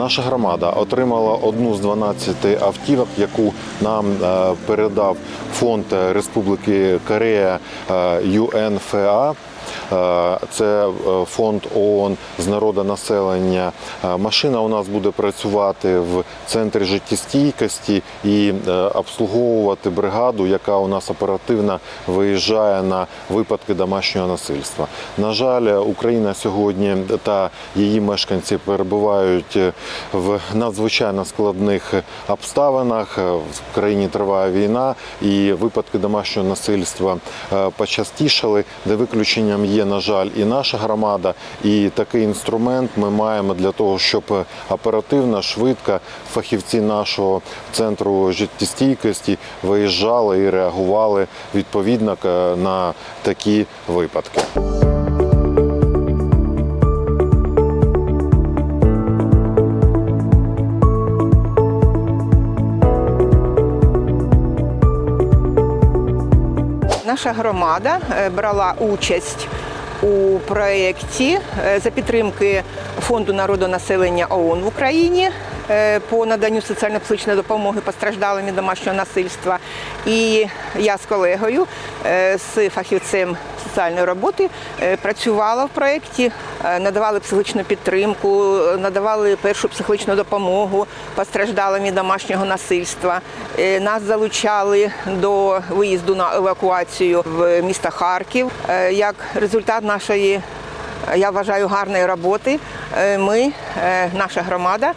Наша громада отримала одну з 12 автівок, яку нам е, передав фонд Республіки Корея е, UNFA. Е, Це фонд ООН з народонаселення. Машина у нас буде працювати в центрі життєстійкості і обслуговувати бригаду, яка у нас оперативно виїжджає на випадки домашнього насильства. На жаль, Україна сьогодні та її мешканці перебувають в надзвичайно складних обставинах. В країні триває війна, і випадки домашнього насильства е, почастішали, де виключенням є, на жаль, і наша громада. І такий інструмент ми маємо для того, щоб оперативно, швидко фахівці нашого центру життєстійкості виїжджали і реагували відповідно е, на такі випадки. Наша громада е, брала участь у проєкті е, за підтримки Фонду народонаселення ООН в Україні по наданню соціально-психічної допомоги постраждалим від домашнього насильства. І я з колегою, е, з фахівцем соціальної роботи, е, працювала в проєкті, е, надавали психологічну підтримку, е, надавали першу психологічну допомогу постраждалим від домашнього насильства. Е, Нас залучали до виїзду на евакуацію в місто Харків. Е, Як результат нашої, е, я вважаю, гарної роботи, е, ми, е, наша громада, е,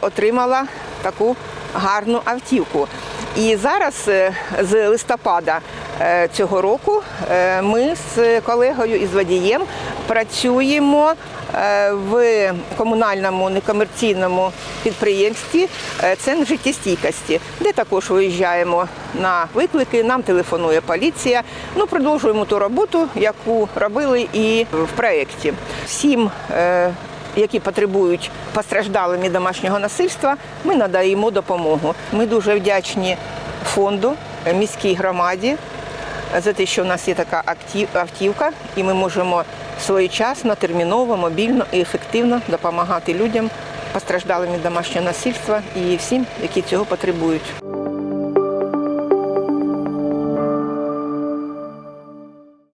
отримала таку гарну автівку. І зараз е, з листопада е, цього року е, ми з колегою і з водієм працюємо е, в комунальному некомерційному підприємстві е, Центр життєстійкості, де також виїжджаємо на виклики. Нам телефонує поліція. Ну продовжуємо ту роботу, яку робили і в проєкті. Всім е, які потребують постраждалим від домашнього насильства, ми надаємо допомогу. Ми дуже вдячні фонду, е, міській громаді за те, що в нас є така автівка, і ми можемо своєчасно, терміново, мобільно і ефективно допомагати людям постраждалим від домашнього насильства і всім, які цього потребують.